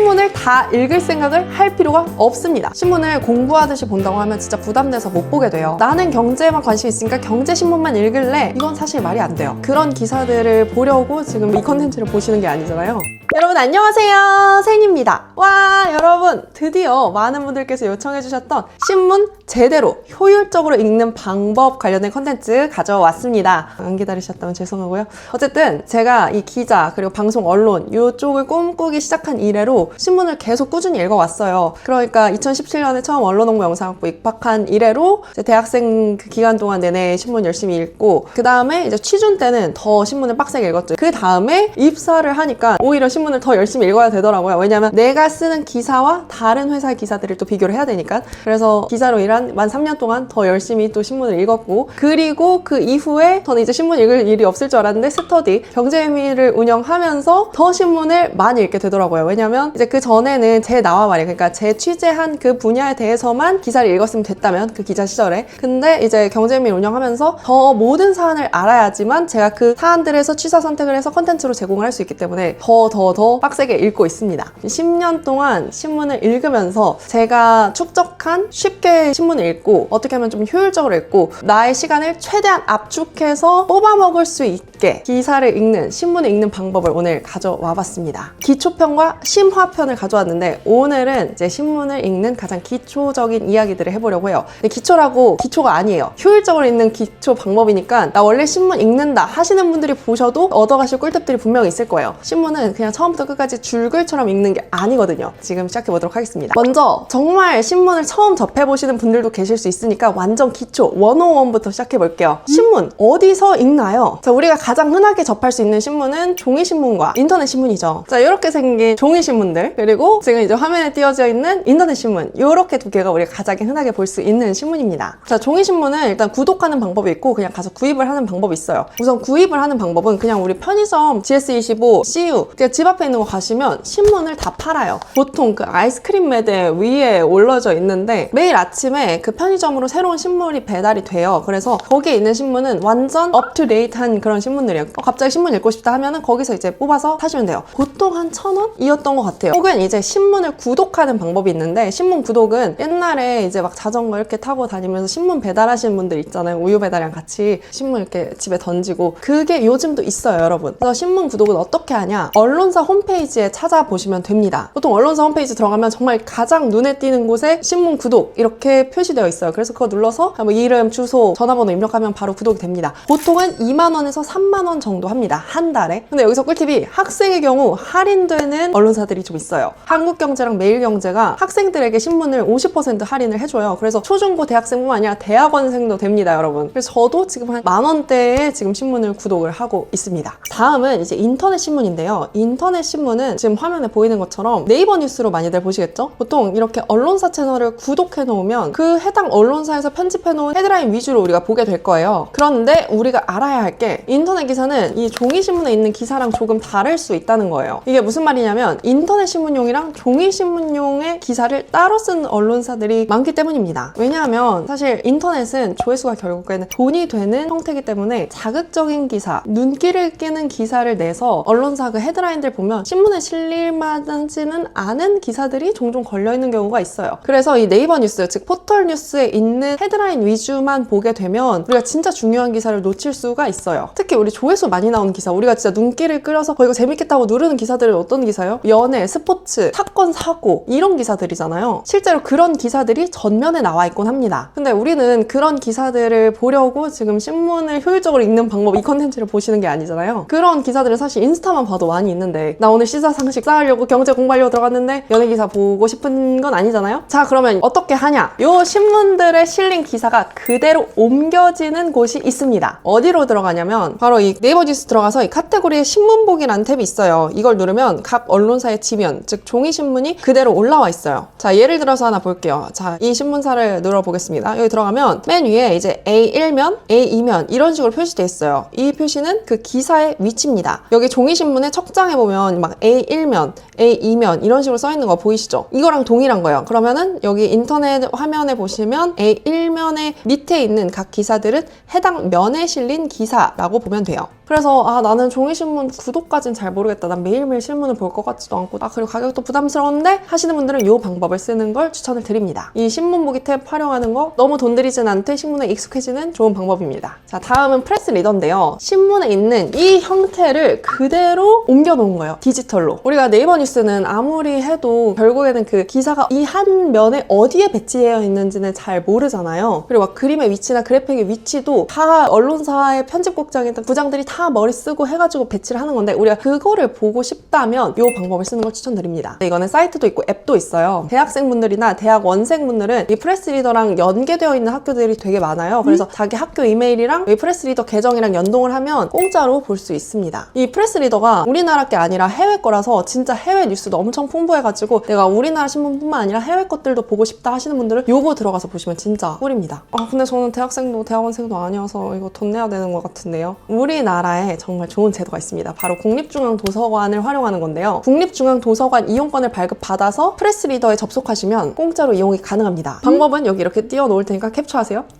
신문을 다 읽을 생각을 할 필요가 없습니다. 신문을 공부하듯이 본다고 하면 진짜 부담돼서 못 보게 돼요. 나는 경제에만 관심 있으니까 경제 신문만 읽을래? 이건 사실 말이 안 돼요. 그런 기사들을 보려고 지금 이 컨텐츠를 보시는 게 아니잖아요. 여러분 안녕하세요 세인입니다 와 여러분 드디어 많은 분들께서 요청해 주셨던 신문 제대로 효율적으로 읽는 방법 관련된 컨텐츠 가져왔습니다 안 기다리셨다면 죄송하고요 어쨌든 제가 이 기자 그리고 방송 언론 이쪽을 꿈꾸기 시작한 이래로 신문을 계속 꾸준히 읽어왔어요 그러니까 2017년에 처음 언론홍보 영상학부 입학한 이래로 대학생 그 기간 동안 내내 신문 열심히 읽고 그 다음에 이제 취준 때는 더 신문을 빡세게 읽었죠 그 다음에 입사를 하니까 오히려 신문을 더 열심히 읽어야 되더라고요. 왜냐면 내가 쓰는 기사와 다른 회사의 기사들을 또 비교를 해야 되니까. 그래서 기자로 일한 만 3년 동안 더 열심히 또 신문을 읽었고 그리고 그 이후에 저는 이제 신문 읽을 일이 없을 줄 알았는데 스터디 경제미를 운영하면서 더 신문을 많이 읽게 되더라고요. 왜냐면 이제 그 전에는 제 나와 말이에요. 그러니까 제 취재한 그 분야에 대해서만 기사를 읽었으면 됐다면 그 기자 시절에. 근데 이제 경제미를 운영하면서 더 모든 사안을 알아야지만 제가 그 사안들에서 취사 선택을 해서 컨텐츠로 제공을 할 수 있기 때문에 더 더 더 빡세게 읽고 있습니다. 10년 동안 신문을 읽으면서 제가 축적한 쉽게 신문을 읽고 어떻게 하면 좀 효율적으로 읽고 나의 시간을 최대한 압축해서 뽑아 먹을 수 있게 기사를 읽는 신문을 읽는 방법을 오늘 가져와 봤습니다. 기초편과 심화 편을 가져왔는데 오늘은 이제 신문을 읽는 가장 기초적인 이야기들을 해보려고 해요. 기초라고 기초가 아니에요. 효율적으로 읽는 기초 방법이니까 나 원래 신문 읽는다 하시는 분들이 보셔도 얻어가실 꿀팁들이 분명히 있을 거예요. 신문은 그냥 처음부터 끝까지 줄글처럼 읽는 게 아니거든요. 지금 시작해 보도록 하겠습니다. 먼저 정말 신문을 처음 접해 보시는 분들도 계실 수 있으니까 완전 기초 101부터 시작해 볼게요. 신문 어디서 읽나요? 자, 우리가 가장 흔하게 접할 수 있는 신문은 종이 신문과 인터넷 신문이죠. 자, 이렇게 생긴 종이 신문들 그리고 지금 이제 화면에 띄어져 있는 인터넷 신문 이렇게 두 개가 우리가 가장 흔하게 볼 수 있는 신문입니다. 자, 종이 신문은 일단 구독하는 방법이 있고 그냥 가서 구입을 하는 방법이 있어요. 우선 구입을 하는 방법은 그냥 우리 편의점 GS25, CU 집 앞에 있는 거 가시면 신문을 다 팔아요. 보통 그 아이스크림 매대 위에 올려져 있는데 매일 아침에 그 편의점으로 새로운 신문이 배달이 돼요. 그래서 거기에 있는 신문은 완전 업투데이트한 그런 신문들이에요. 어, 갑자기 신문 읽고 싶다 하면은 거기서 이제 뽑아서 사시면 돼요. 보통 한 천 원이었던 것 같아요. 혹은 이제 신문을 구독하는 방법이 있는데 신문 구독은 옛날에 이제 막 자전거 이렇게 타고 다니면서 신문 배달하시는 분들 있잖아요. 우유 배달이랑 같이 신문 이렇게 집에 던지고 그게 요즘도 있어요, 여러분. 그래서 신문 구독은 어떻게 하냐? 언론사 홈페이지에 찾아보시면 됩니다. 보통 언론사 홈페이지 들어가면 정말 가장 눈에 띄는 곳에 신문 구독 이렇게 표시되어 있어요. 그래서 그거 눌러서 뭐 이름, 주소, 전화번호 입력하면 바로 구독이 됩니다. 보통은 2만 원에서 3만 원 정도 합니다. 한 달에. 근데 여기서 꿀팁이 학생의 경우 할인되는 언론사들이 좀 있어요. 한국경제랑 매일경제가 학생들에게 신문을 50% 할인을 해줘요. 그래서 초중고 대학생뿐만 아니라 대학원생도 됩니다, 여러분. 그래서 저도 지금 한 만 원대에 지금 신문을 구독을 하고 있습니다. 다음은 이제 인터넷 신문인데요. 인터넷 신문은 지금 화면에 보이는 것처럼 네이버 뉴스로 많이들 보시겠죠? 보통 이렇게 언론사 채널을 구독해 놓으면 그 해당 언론사에서 편집해 놓은 헤드라인 위주로 우리가 보게 될 거예요. 그런데 우리가 알아야 할 게 인터넷 기사는 이 종이 신문에 있는 기사랑 조금 다를 수 있다는 거예요. 이게 무슨 말이냐면 인터넷 신문용이랑 종이 신문용의 기사를 따로 쓴 언론사들이 많기 때문입니다. 왜냐하면 사실 인터넷은 조회수가 결국에는 돈이 되는 형태이기 때문에 자극적인 기사, 눈길을 끄는 기사를 내서 언론사 그 헤드라인들 보면 신문에 실릴 만하지는 않은 기사들이 종종 걸려 있는 경우가 있어요. 그래서 이 네이버 뉴스, 즉 포털 뉴스에 있는 헤드라인 위주만 보게 되면 우리가 진짜 중요한 기사를 놓칠 수가 있어요. 특히 우리 조회수 많이 나오는 기사, 우리가 진짜 눈길을 끌어서 어, 이거 재밌겠다고 누르는 기사들은 어떤 기사요? 연애, 스포츠, 사건, 사고 이런 기사들이잖아요. 실제로 그런 기사들이 전면에 나와 있곤 합니다. 근데 우리는 그런 기사들을 보려고 지금 신문을 효율적으로 읽는 방법 이 컨텐츠를 보시는 게 아니잖아요. 그런 기사들은 사실 인스타만 봐도 많이 있는데 나 오늘 시사상식 쌓으려고 경제 공부하려고 들어갔는데 연예 기사 보고 싶은 건 아니잖아요. 자 그러면 어떻게 하냐? 요 신문들에 실린 기사가 그대로 옮겨지는 곳이 있습니다. 어디로 들어가냐면 바로 이 네이버 뉴스 들어가서 이 카테고리에 신문 보기라는 탭이 있어요. 이걸 누르면 각 언론사의 지면, 즉 종이 신문이 그대로 올라와 있어요. 자 예를 들어서 하나 볼게요. 자 이 신문사를 눌러보겠습니다. 여기 들어가면 맨 위에 이제 A1면, A2면 이런 식으로 표시되어 있어요. 이 표시는 그 기사의 위치입니다. 여기 종이 신문의 첫 장에 보면 막 A1면, A 이면 이런 식으로 써 있는 거 보이시죠? 이거랑 동일한 거예요. 그러면은 여기 인터넷 화면에 보시면 A 1면에 밑에 있는 각 기사들은 해당 면에 실린 기사라고 보면 돼요. 그래서 아 나는 종이신문 구독까진 잘 모르겠다. 난 매일매일 신문을 볼 것 같지도 않고 아 그리고 가격도 부담스러운데 하시는 분들은 이 방법을 쓰는 걸 추천을 드립니다. 이 신문 보기 탭 활용하는 거 너무 돈 들이진 않되 신문에 익숙해지는 좋은 방법입니다. 자 다음은 프레스 리더인데요. 신문에 있는 이 형태를 그대로 옮겨 놓은 거예요. 디지털로. 우리가 네이버 뉴스 는 아무리 해도 결국에는 그 기사가 이 한 면에 어디에 배치되어 있는지는 잘 모르잖아요. 그리고 막 그림의 위치나 그래픽의 위치도 다 언론사의 편집국장이든 부장들이 다 머리 쓰고 해가지고 배치를 하는 건데 우리가 그거를 보고 싶다면 이 방법을 쓰는 걸 추천드립니다. 이거는 사이트도 있고 앱도 있어요. 대학생분들이나 대학 원생분들은 이 프레스 리더랑 연계되어 있는 학교들이 되게 많아요. 그래서 자기 학교 이메일이랑 이 프레스 리더 계정이랑 연동을 하면 공짜로 볼 수 있습니다. 이 프레스 리더가 우리나라 게 아니라 해외 거라서 진짜 해외 뉴스도 엄청 풍부해가지고 내가 우리나라 신문뿐만 아니라 해외 것들도 보고 싶다 하시는 분들은 요거 들어가서 보시면 진짜 꿀입니다. 아 근데 저는 대학생도 대학원생도 아니어서 이거 돈 내야 되는 것 같은데요. 우리나라에 정말 좋은 제도가 있습니다. 바로 국립중앙도서관을 활용하는 건데요. 국립중앙도서관 이용권을 발급받아서 프레스 리더에 접속하시면 공짜로 이용이 가능합니다. 방법은 여기 이렇게 띄워 놓을 테니까 캡처하세요.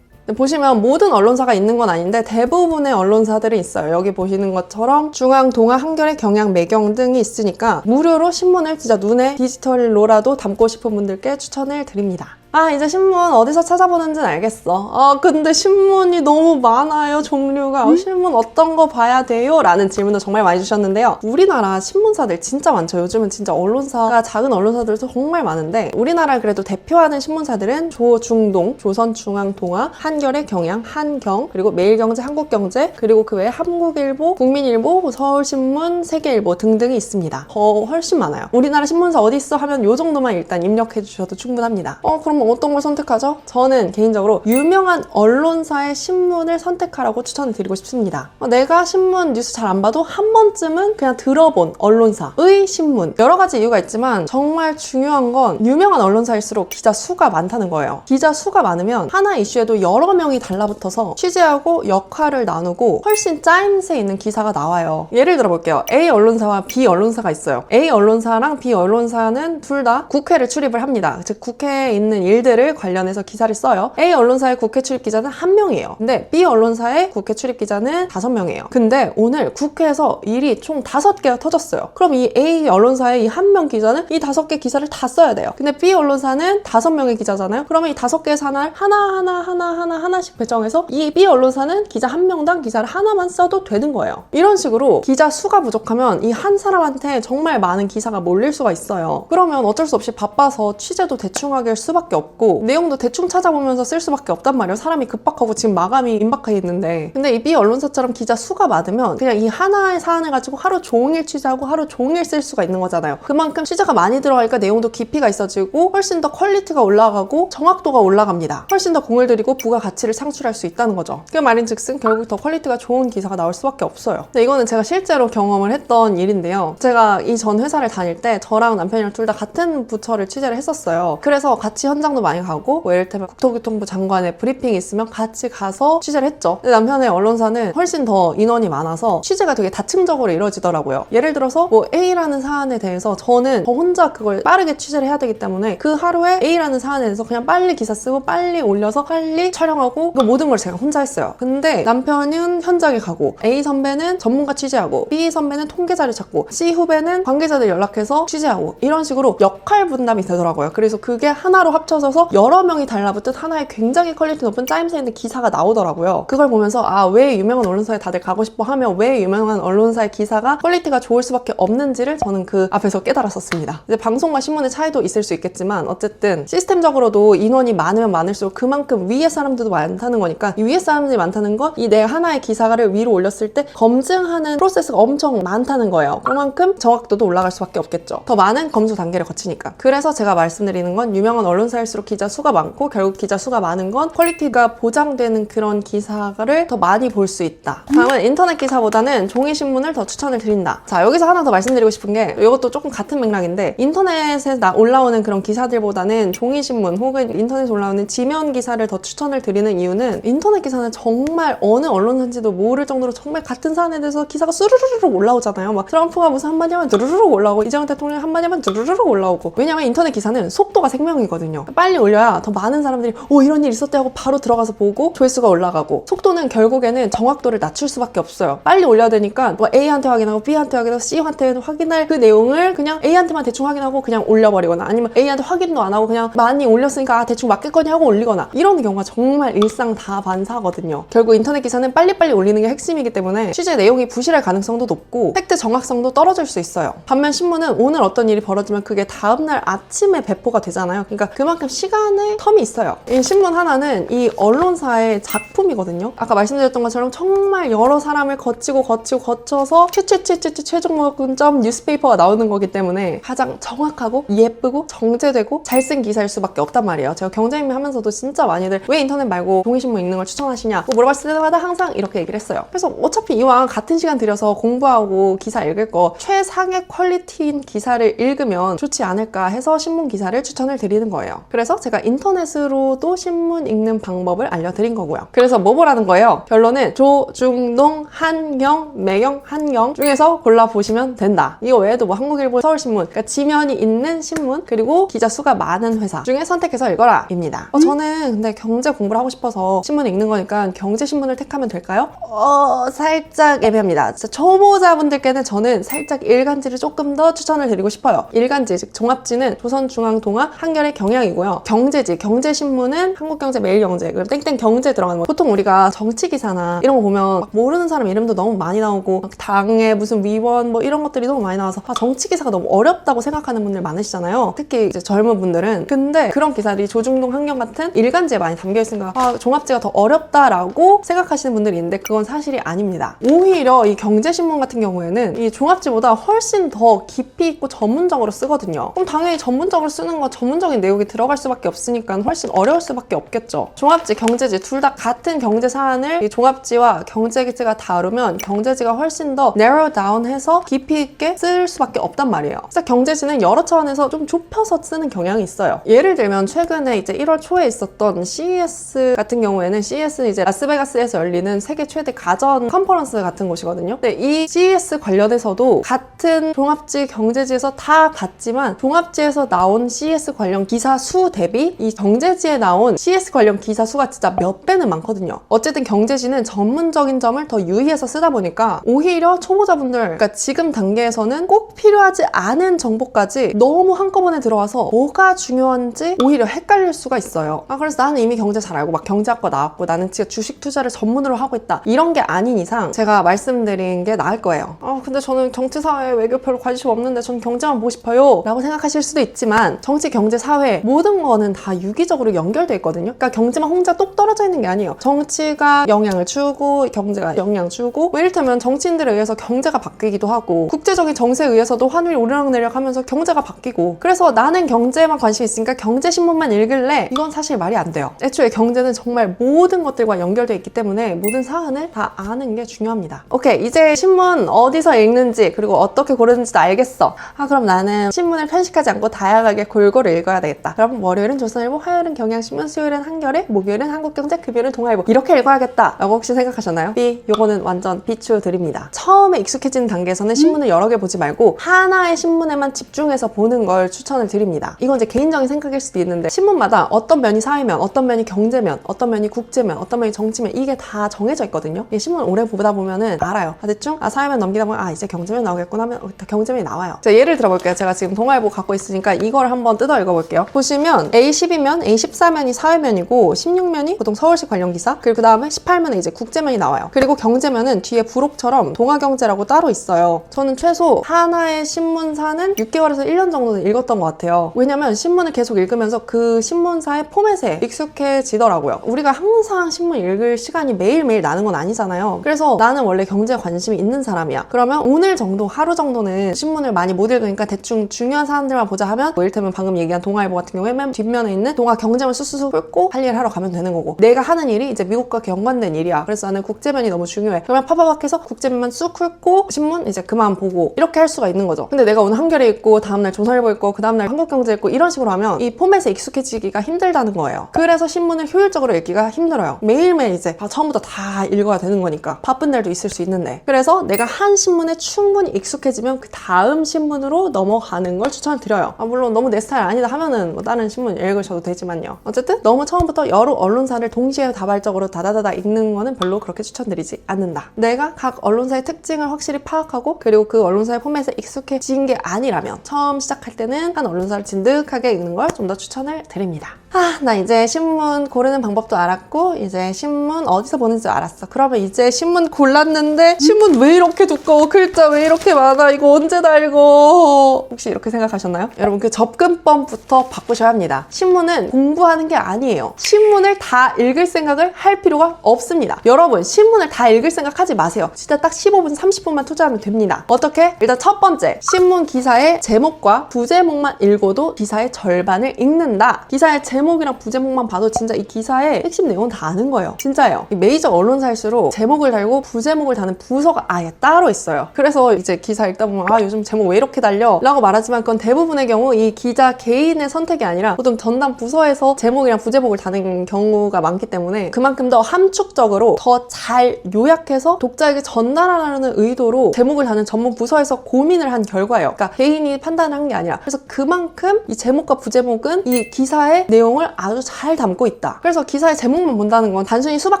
보시면 모든 언론사가 있는 건 아닌데 대부분의 언론사들이 있어요. 여기 보시는 것처럼 중앙, 동아, 한겨레, 경향, 매경 등이 있으니까 무료로 신문을 진짜 눈에 디지털로라도 담고 싶은 분들께 추천을 드립니다. 아 이제 신문 어디서 찾아보는지는 알겠어. 아 근데 신문이 너무 많아요 종류가. 어, 신문 어떤 거 봐야 돼요? 라는 질문을 정말 많이 주셨는데요. 우리나라 신문사들 진짜 많죠. 요즘은 진짜 언론사가 작은 언론사들도 정말 많은데 우리나라 그래도 대표하는 신문사들은 조중동, 조선중앙동아, 한겨레, 경향, 한경 그리고 매일경제, 한국경제 그리고 그 외에 한국일보, 국민일보, 서울신문, 세계일보 등등이 있습니다. 더 훨씬 많아요. 우리나라 신문사 어디 있어 하면 요 정도만 일단 입력해 주셔도 충분합니다. 어 그럼 어떤 걸 선택하죠? 저는 개인적으로 유명한 언론사의 신문을 선택하라고 추천을 드리고 싶습니다. 어, 내가 신문 뉴스 잘 안 봐도 한 번쯤은 그냥 들어본 언론사의 신문. 여러 가지 이유가 있지만 정말 중요한 건 유명한 언론사일수록 기자 수가 많다는 거예요. 기자 수가 많으면 하나 이슈에도 여러 명이 달라붙어서 취재하고 역할을 나누고 훨씬 짜임새 있는 기사가 나와요. 예를 들어 볼게요. A 언론사와 B 언론사가 있어요. A 언론사랑 B 언론사는 둘 다 국회를 출입을 합니다. 즉 국회에 있는 일들을 관련해서 기사를 써요. A 언론사의 국회 출입 기자는 한 명이에요. 근데 B 언론사의 국회 출입 기자는 다섯 명이에요. 근데 오늘 국회에서 일이 총 다섯 개가 터졌어요. 그럼 이 A 언론사의 이 한 명 기자는 이 다섯 개 기사를 다 써야 돼요. 근데 B 언론사는 다섯 명의 기자잖아요. 그러면 이 다섯 개 산을 하나 하나 하나 하나 하나씩 배정해서 이 B 언론사는 기자 한 명당 기사를 하나만 써도 되는 거예요. 이런 식으로 기자 수가 부족하면 이 한 사람한테 정말 많은 기사가 몰릴 수가 있어요. 그러면 어쩔 수 없이 바빠서 취재도 대충 하게 할 수밖에 없고 내용도 대충 찾아보면서 쓸 수밖에 없단 말이에요. 사람이 급박하고 지금 마감이 임박해 있는데 근데 이 B 언론사처럼 기자 수가 많으면 그냥 이 하나의 사안을 가지고 하루 종일 취재하고 하루 종일 쓸 수가 있는 거잖아요. 그만큼 취재가 많이 들어가니까 내용도 깊이가 있어지고 훨씬 더 퀄리티가 올라가고 정확도가 올라갑니다. 훨씬 더 공을 들이고 부가 가치를 상출할 수 있다는 거죠. 그 말인즉슨 결국 더 퀄리티가 좋은 기사가 나올 수밖에 없어요. 근데 이거는 제가 실제로 경험을 했던 일인데요. 제가 이 전 회사를 다닐 때 저랑 남편이랑 둘 다 같은 부처를 취재를 했었어요. 그래서 같이 현장 도 많이 가고 뭐 예를테면 국토교통부 장관의 브리핑이 있으면 같이 가서 취재를 했죠. 근데 남편의 언론사는 훨씬 더 인원이 많아서 취재가 되게 다층적으로 이루어지더라고요. 예를 들어서 뭐 A라는 사안에 대해서 저는 저 혼자 그걸 빠르게 취재를 해야 되기 때문에 그 하루에 A라는 사안에 대해서 그냥 빨리 기사 쓰고 빨리 올려서 빨리 촬영하고 그 모든 걸 제가 혼자 했어요. 근데 남편은 현장에 가고 A 선배는 전문가 취재하고 B 선배는 통계 자료 찾고 C 후배는 관계자들 연락해서 취재하고 이런 식으로 역할 분담이 되더라고요. 그래서 그게 하나로 합쳐 져서 여러 명이 달라붙은 하나의 굉장히 퀄리티 높은 짜임새 있는 기사가 나오더라고요. 그걸 보면서 아 왜 유명한 언론사에 다들 가고 싶어 하며 왜 유명한 언론사의 기사가 퀄리티가 좋을 수밖에 없는지를 저는 그 앞에서 깨달았었습니다. 이제 방송과 신문의 차이도 있을 수 있겠지만 어쨌든 시스템적으로도 인원이 많으면 많을수록 그만큼 위에 사람들도 많다는 거니까 이 위에 사람들이 많다는 건 이 내 하나의 기사를 위로 올렸을 때 검증하는 프로세스가 엄청 많다는 거예요. 그만큼 정확도도 올라갈 수밖에 없겠죠. 더 많은 검수 단계를 거치니까. 그래서 제가 말씀드리는 건 유명한 언론사일 지날수록 기자 수가 많고 결국 기자 수가 많은 건 퀄리티가 보장되는 그런 기사를 더 많이 볼 수 있다. 다음은 인터넷 기사보다는 종이 신문을 더 추천을 드린다. 자 여기서 하나 더 말씀드리고 싶은 게 이것도 조금 같은 맥락인데 인터넷에 나- 올라오는 그런 기사들보다는 종이 신문 혹은 인터넷에 올라오는 지면 기사를 더 추천을 드리는 이유는 인터넷 기사는 정말 어느 언론사인지도 모를 정도로 정말 같은 사안에 대해서 기사가 수르르륵 올라오잖아요. 막 트럼프가 무슨 한마디 하면 두루루룩 올라오고 이재명 대통령 한마디 하면 두루루룩 올라오고 왜냐면 인터넷 기사는 속도가 생명이거든요. 빨리 올려야 더 많은 사람들이 오 이런 일 있었대 하고 바로 들어가서 보고 조회수가 올라가고 속도는 결국에는 정확도를 낮출 수밖에 없어요. 빨리 올려야 되니까 뭐 A한테 확인하고 B한테 확인하고 C한테 확인할 그 내용을 그냥 A한테만 대충 확인하고 그냥 올려버리거나 아니면 A한테 확인도 안 하고 그냥 많이 올렸으니까 아, 대충 맞겠거니 하고 올리거나 이런 경우가 정말 일상 다반사거든요. 결국 인터넷 기사는 빨리빨리 올리는 게 핵심이기 때문에 취재 내용이 부실할 가능성도 높고 팩트 정확성도 떨어질 수 있어요. 반면 신문은 오늘 어떤 일이 벌어지면 그게 다음날 아침에 배포가 되잖아요. 그러니까 그만큼 시간의 텀이 있어요. 이 신문 하나는 이 언론사의 작품이거든요. 아까 말씀드렸던 것처럼 정말 여러 사람을 거치고 거치고 거쳐서 최최최최최 최종목점 뉴스페이퍼가 나오는 거기 때문에 가장 정확하고 예쁘고 정제되고 잘쓴 기사일 수밖에 없단 말이에요. 제가 경제인미 하면서도 진짜 많이들 왜 인터넷 말고 종이신문 읽는 걸 추천하시냐 뭐 물어봤을 때마다 항상 이렇게 얘기를 했어요. 그래서 어차피 이왕 같은 시간 들여서 공부하고 기사 읽을 거 최상의 퀄리티인 기사를 읽으면 좋지 않을까 해서 신문 기사를 추천을 드리는 거예요. 그래서 제가 인터넷으로도 신문 읽는 방법을 알려드린 거고요. 그래서 뭐 보라는 거예요? 결론은 조, 중, 동뭐 한경, 매경, 한경 중에서 골라보시면 된다. 이거 외에도 뭐 한국일보, 서울신문, 그러니까 지면이 있는 신문 그리고 기자 수가 많은 회사 중에 선택해서 읽어라 입니다. 어, 저는 근데 경제 공부를 하고 싶어서 신문 읽는 거니까 경제 신문을 택하면 될까요? 어, 살짝 애매합니다. 진짜 초보자분들께는 저는 살짝 일간지를 조금 더 추천을 드리고 싶어요. 일간지, 즉 종합지는 조선중앙통화, 한겨레 경향이고 요. 경제지, 경제신문은 한국경제, 매일경제, 그리고 땡땡 경제 들어가는 거. 보통 우리가 정치 기사나 이런 거 보면 막 모르는 사람 이름도 너무 많이 나오고 막 당의 무슨 위원 뭐 이런 것들이 너무 많이 나와서 아, 정치 기사가 너무 어렵다고 생각하는 분들 많으시잖아요. 특히 이제 젊은 분들은. 근데 그런 기사들이 조중동 환경 같은 일간지에 많이 담겨 있으니까 아, 종합지가 더 어렵다라고 생각하시는 분들이 있는데 그건 사실이 아닙니다. 오히려 이 경제신문 같은 경우에는 이 종합지보다 훨씬 더 깊이 있고 전문적으로 쓰거든요. 그럼 당연히 전문적으로 쓰는 거 전문적인 내용이 들어 갈 수밖에 없으니까 훨씬 어려울 수밖에 없겠죠. 종합지, 경제지 둘 다 같은 경제 사안을 이 종합지와 경제지가 다루면 경제지가 훨씬 더 narrow down 해서 깊이 있게 쓸 수밖에 없단 말이에요. 그래서 경제지는 여러 차원에서 좀 좁혀서 쓰는 경향이 있어요. 예를 들면 최근에 이제 1월 초에 있었던 CES 같은 경우에는 CES는 이제 라스베가스에서 열리는 세계 최대 가전 컨퍼런스 같은 곳이거든요. 근데 이 CES 관련해서도 같은 종합지 경제지에서 다 같지만 종합지에서 나온 CES 관련 기사 수 대비 이 경제지에 나온 CS 관련 기사 수가 진짜 몇 배는 많거든요. 어쨌든 경제지는 전문적인 점을 더 유의해서 쓰다 보니까 오히려 초보자분들, 그러니까 지금 단계에서는 꼭 필요하지 않은 정보까지 너무 한꺼번에 들어와서 뭐가 중요한지 오히려 헷갈릴 수가 있어요. 아, 그래서 나는 이미 경제 잘 알고 막 경제학과 나왔고 나는 진짜 주식 투자를 전문으로 하고 있다. 이런 게 아닌 이상 제가 말씀드린 게 나을 거예요. 아, 근데 저는 정치, 사회, 외교 별로 관심 없는데 저는 경제만 보고 싶어요. 라고 생각하실 수도 있지만 정치, 경제, 사회 모든 거는 다 유기적으로 연결돼 있거든요. 그러니까 경제만 혼자 똑 떨어져 있는 게 아니에요. 정치가 영향을 주고 경제가 영향 주고 뭐 이를테면 정치인들에 의해서 경제가 바뀌기도 하고 국제적인 정세에 의해서도 환율이 오르락내리락 하면서 경제가 바뀌고 그래서 나는 경제에만 관심 있으니까 경제 신문만 읽을래? 이건 사실 말이 안 돼요. 애초에 경제는 정말 모든 것들과 연결돼 있기 때문에 모든 사안을 다 아는 게 중요합니다. 오케이 이제 신문 어디서 읽는지 그리고 어떻게 고르는지도 알겠어. 아 그럼 나는 신문을 편식하지 않고 다양하게 골고루 읽어야 되겠다. 그럼 월요일은 조선일보, 화요일은 경향신문, 수요일은 한겨레, 목요일은 한국경제, 금요일은 동아일보 이렇게 읽어야겠다. 라고 혹시 생각하셨나요? B 요거는 완전 비추 드립니다. 처음에 익숙해지는 단계에서는 신문을 여러 개 보지 말고 하나의 신문에만 집중해서 보는 걸 추천을 드립니다. 이건 이제 개인적인 생각일 수도 있는데 신문마다 어떤 면이 사회면, 어떤 면이 경제면, 어떤 면이 국제면, 어떤 면이 정치면 이게 다 정해져 있거든요. 이 신문 오래 보다 보면은 알아요. 아 대충 아 사회면 넘기다 보면 아 이제 경제면 나오겠구나 하면 어, 다 경제면이 나와요. 자 예를 들어볼게요. 제가 지금 동아일보 갖고 있으니까 이걸 한번 뜯어 읽어볼게요. 보시면 A12면, A14면이 사회면이고 16면이 보통 서울시 관련 기사 그리고 그 다음에 18면은 이제 국제면이 나와요. 그리고 경제면은 뒤에 부록처럼 동아경제라고 따로 있어요. 저는 최소 하나의 신문사는 6개월에서 1년 정도는 읽었던 것 같아요. 왜냐면 신문을 계속 읽으면서 그 신문사의 포맷에 익숙해지더라고요. 우리가 항상 신문 읽을 시간이 매일매일 나는 건 아니잖아요. 그래서 나는 원래 경제에 관심이 있는 사람이야. 그러면 오늘 정도, 하루 정도는 신문을 많이 못 읽으니까 대충 중요한 사람들만 보자 하면 뭐 이를테면 방금 얘기한 동아일보 같은 경우에 맨 뒷면에 있는 동아 경제만 쑥쑥 훑고 할 일을 하러 가면 되는 거고 내가 하는 일이 이제 미국과 연관된 일이야. 그래서 나는 국제면이 너무 중요해. 그러면 파파박해서 국제면만 쑥 훑고 신문 이제 그만 보고 이렇게 할 수가 있는 거죠. 근데 내가 오늘 한겨레 읽고 다음날 조선일보 읽고 그 다음날 한국경제 읽고 이런 식으로 하면 이 포맷에 익숙해지기가 힘들다는 거예요. 그래서 신문을 효율적으로 읽기가 힘들어요. 매일매일 이제 다 처음부터 다 읽어야 되는 거니까 바쁜 날도 있을 수 있는데 그래서 내가 한 신문에 충분히 익숙해지면 그 다음 신문으로 넘어가는 걸 추천을 드려요. 아, 물론 너무 내 스타일 아니다 하면은 뭐 다른 신문 읽으셔도 되지만요. 어쨌든 너무 처음부터 여러 언론사를 동시에 다발적으로 다다다다 읽는 거는 별로 그렇게 추천드리지 않는다. 내가 각 언론사의 특징을 확실히 파악하고 그리고 그 언론사의 포맷에 익숙해진 게 아니라면 처음 시작할 때는 한 언론사를 진득하게 읽는 걸 좀 더 추천을 드립니다. 아, 나 이제 신문 고르는 방법도 알았고 이제 신문 어디서 보는지 알았어. 그러면 이제 신문 골랐는데 신문 왜 이렇게 두꺼워? 글자 왜 이렇게 많아? 이거 언제 다 읽어? 혹시 이렇게 생각하셨나요? 여러분 그 접근법부터 바꾸셔야 합니다. 신문은 공부하는 게 아니에요. 신문을 다 읽을 생각을 할 필요가 없습니다. 여러분 신문을 다 읽을 생각 하지 마세요. 진짜 딱 15분, 30분만 투자하면 됩니다. 어떻게? 일단 첫 번째 신문 기사의 제목과 부제목만 읽어도 기사의 절반을 읽는다. 기사의 제목이랑 부제목만 봐도 진짜 이 기사의 핵심 내용은 다 아는 거예요. 진짜예요. 이 메이저 언론사일수록 제목을 달고 부제목을 다는 부서가 아예 따로 있어요. 그래서 이제 기사 읽다 보면 아 요즘 제목 왜 이렇게 달려? 라고 말하지만 그건 대부분의 경우 이 기자 개인의 선택이 아니라 보통 전담 부서에서 제목이랑 부제목을 다는 경우가 많기 때문에 그만큼 더 함축적으로 더 잘 요약해서 독자에게 전달하려는 의도로 제목을 다는 전문 부서에서 고민을 한 결과예요. 그러니까 개인이 판단한 게 아니라 그래서 그만큼 이 제목과 부제목은 이 기사의 내용을 아주 잘 담고 있다. 그래서 기사의 제목만 본다는 건 단순히 수박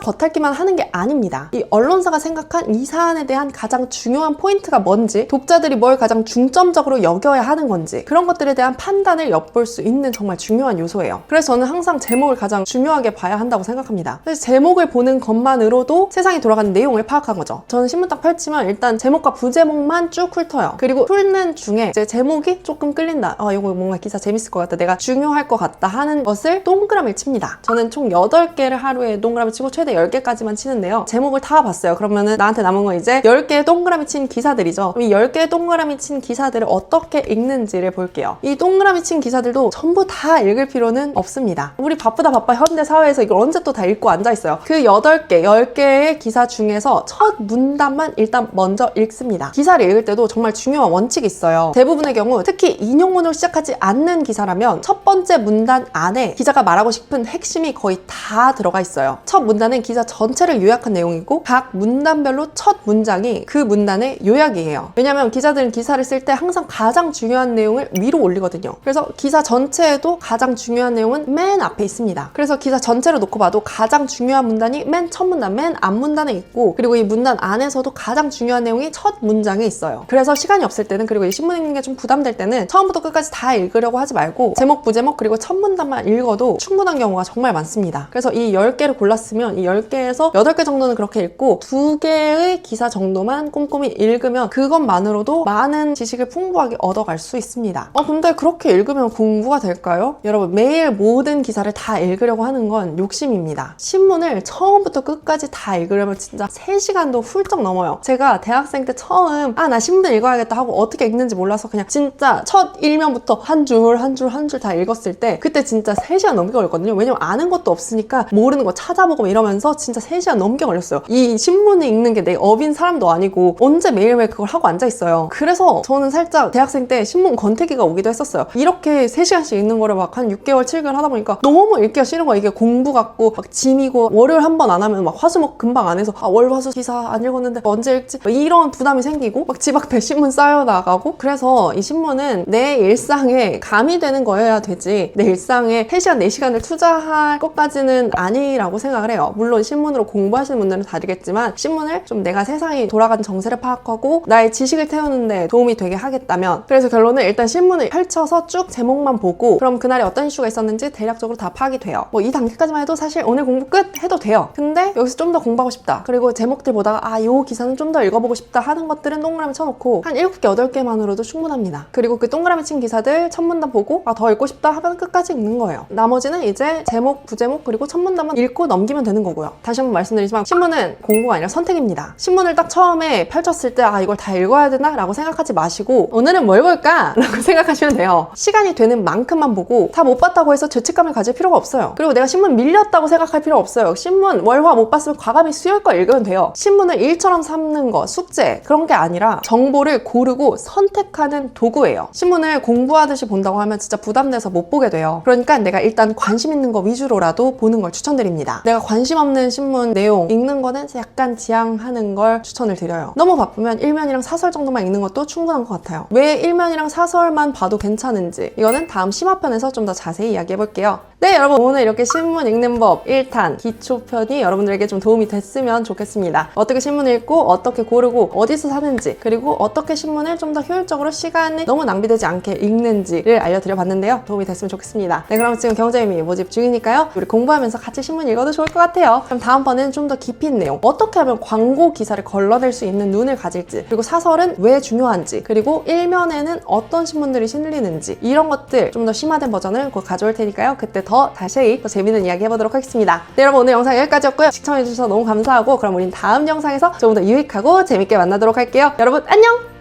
겉핥기만 하는 게 아닙니다. 이 언론사가 생각한 이 사안에 대한 가장 중요한 포인트가 뭔지, 독자들이 뭘 가장 중점적으로 여겨야 하는 건지 그런 것들에 대한 판단을 엿볼 수 있는 정말 중요한 요소예요. 그래서 저는 항상 제목을 가장 중요하게 봐야 한다고 생각합니다. 사실 제목을 보는 것만으로도 세상이 돌아가는 내용을 파악한 거죠. 저는 신문 딱 펼치면 일단 제목과 부제목만 쭉 훑어요. 그리고 훑는 중에 이제 제목이 조금 끌린다. 아, 이거 뭔가 기사 재밌을 것 같다. 내가 중요할 것 같다 하는 것을 동그라미를 칩니다. 저는 총 8개를 하루에 동그라미 치고 최대 10개까지만 치는데요. 제목을 다 봤어요. 그러면은 나한테 남은 건 이제 10개의 동그라미 친 기사들이죠. 그럼 이 10개의 동그라미 친 기사들을 어떻게 읽는지를 볼게요. 이 동그라미 친 기사들도 전부 다 읽을 필요는 없습니다. 우리 바쁘다 바빠 현대 사회에서 이걸 언제 또 다 읽고 앉아 있어요. 그 8개, 10개의 기사 중에서 첫 문단만 일단 먼저 읽습니다. 기사를 읽을 때도 정말 중요한 원칙이 있어요. 대부분의 경우 특히 인용문으로 시작하지 않는 기사라면 첫 번째 문단 안에 기자가 말하고 싶은 핵심이 거의 다 들어가 있어요. 첫 문단은 기사 전체를 요약한 내용이고 각 문단별로 첫 문장이 그 문단의 요약이에요. 왜냐면 기자들은 기사를 쓸 때 항상 가장 중요한 내용을 위로 올리거든요. 그래서 기사 전체에도 가장 중요한 내용은 맨 앞에 있습니다. 그래서 기사 전체를 놓고 봐도 가장 중요한 문단이 맨 첫 문단, 맨 앞 문단에 있고 그리고 이 문단 안에서도 가장 중요한 내용이 첫 문장에 있어요. 그래서 시간이 없을 때는 그리고 이 신문 읽는 게 좀 부담될 때는 처음부터 끝까지 다 읽으려고 하지 말고 제목, 부제목 그리고 첫 문단만 읽어도 충분한 경우가 정말 많습니다. 그래서 이 10개를 골랐으면 이 10개에서 8개 정도는 그렇게 읽고 2개의 기사 정도만 꼼꼼히 읽으면 그것만으로도 많은 지식을 풍부하게 얻어갈 수 있습니다. 어, 근데 그렇게 읽으면 공부가 될까요? 여러분, 매일 모든 기사를 다 읽으려고 하는 건 욕심입니다. 신문을 처음부터 끝까지 다 읽으려면 진짜 3시간도 훌쩍 넘어요. 제가 대학생 때 처음, 아, 나 신문 읽어야겠다 하고 어떻게 읽는지 몰라서 그냥 진짜 첫 일면부터 한 줄, 한 줄, 한 줄 다 읽었을 때 그때 진짜 3시간 넘게 걸렸거든요. 왜냐면 아는 것도 없으니까 모르는 거 찾아보고 이러면서 진짜 3시간 넘게 걸렸어요. 이 신문을 읽는 게 내 업인 사람도 아니고 언제 매일매일 그걸 하고 앉아 있어요. 그래서 저는 살짝 대학생 때 신문 권태기가 오기도 했었어요. 이렇게 3시간씩 읽는 거를 막 한 6개월, 7개월 하다 보니까 너무 읽기가 싫은 거야. 이게 공부 같고 막 짐이고 월요일 한 번 안 하면 막 화수목 금방 안 해서 아, 월, 화수 기사 안 읽었는데 언제 읽지? 막 이런 부담이 생기고 막 집 앞에 신문 쌓여 나가고 그래서 이 신문은 내 일상에 가미되는 거여야 되지 내 일상에 3시간, 4시간을 투자할 것까지는 아니라고 생각을 해요. 물론 신문으로 공부하시는 분들은 다르겠지만 신문을 좀 내가 세상이 돌아가는 정세를 파악하고 나의 지식을 태우는데 도움이 되게 하겠다면 그래서 결론은 일단 신문을 펼쳐서 쭉 제목만 보고 그럼 그날에 어떤 이슈가 있었는지 대략적으로 다 파악이 돼요. 뭐 이 단계까지만 해도 사실 오늘 공부 끝 해도 돼요. 근데 여기서 좀 더 공부하고 싶다. 그리고 제목들 보다가 아, 요 기사는 좀 더 읽어보고 싶다 하는 것들은 동그라미 쳐놓고 한 7개, 8개만으로도 충분합니다. 그리고 그 동그라미 친 기사들 첫 문단 보고 아, 더 읽고 싶다 하면 끝까지 읽는 거예요. 나머지는 이제 제목, 부제목 그리고 첫 문단만 읽고 넘기면 되는 거고요. 다시 한번 말씀드리지만 신문은 공부가 아니라 선택입니다. 신문을 딱 처음에 펼쳤을 때 아 이걸 다 읽어야 되나? 라고 생각하지 마시고 오늘은 뭘 볼까? 라고 생각하시면 돼요. 시간이 되는 만큼만 보고 다 못 봤다고 해서 죄책감을 가질 필요가 없어요. 그리고 내가 신문 밀렸다고 생각할 필요 없어요. 신문 월화 못 봤으면 과감히 수요일 거 읽으면 돼요. 신문을 일처럼 삼는 거, 숙제 그런 게 아니라 정보를 고르고 선택하는 도구예요. 신문을 공부하듯이 본다고 하면 진짜 부담돼서 못 보게 돼요. 그러니까 내가 일단 관심 있는 거 위주로라도 보는 걸 추천드립니다. 내가 관심 없는 신문 내용 읽는 거는 약간 지양하는 걸 추천을 드려요. 너무 바쁘면 일면이랑 사설 정도만 읽는 것도 충분한 것 같아요. 왜 일면이랑 사설만 봐도 괜찮은지 이거는 다음 심화 편에서 좀 더 자세히 이야기해 볼게요. 네, 여러분 오늘 이렇게 신문 읽는 법 1탄 기초편이 여러분들에게 좀 도움이 됐으면 좋겠습니다. 어떻게 신문 읽고 어떻게 고르고 어디서 사는지 그리고 어떻게 신문을 좀 더 효율적으로 시간이 너무 낭비되지 않게 읽는지를 알려드려 봤는데요. 도움이 됐으면 좋겠습니다. 네, 그럼 지금 경제미 모집 중이니까요. 우리 공부하면서 같이 신문 읽어도 좋을 것 같아요. 그럼 다음번에는 좀 더 깊이 있는 내용 어떻게 하면 광고 기사를 걸러낼 수 있는 눈을 가질지 그리고 사설은 왜 중요한지 그리고 일면에는 어떤 신문들이 실리는지 이런 것들 좀 더 심화된 버전을 곧 가져올 테니까요. 그때 더 자세히 더 재밌는 이야기 해보도록 하겠습니다. 네, 여러분 오늘 영상 여기까지였고요. 시청해주셔서 너무 감사하고 그럼 우린 다음 영상에서 조금 더 유익하고 재밌게 만나도록 할게요. 여러분 안녕!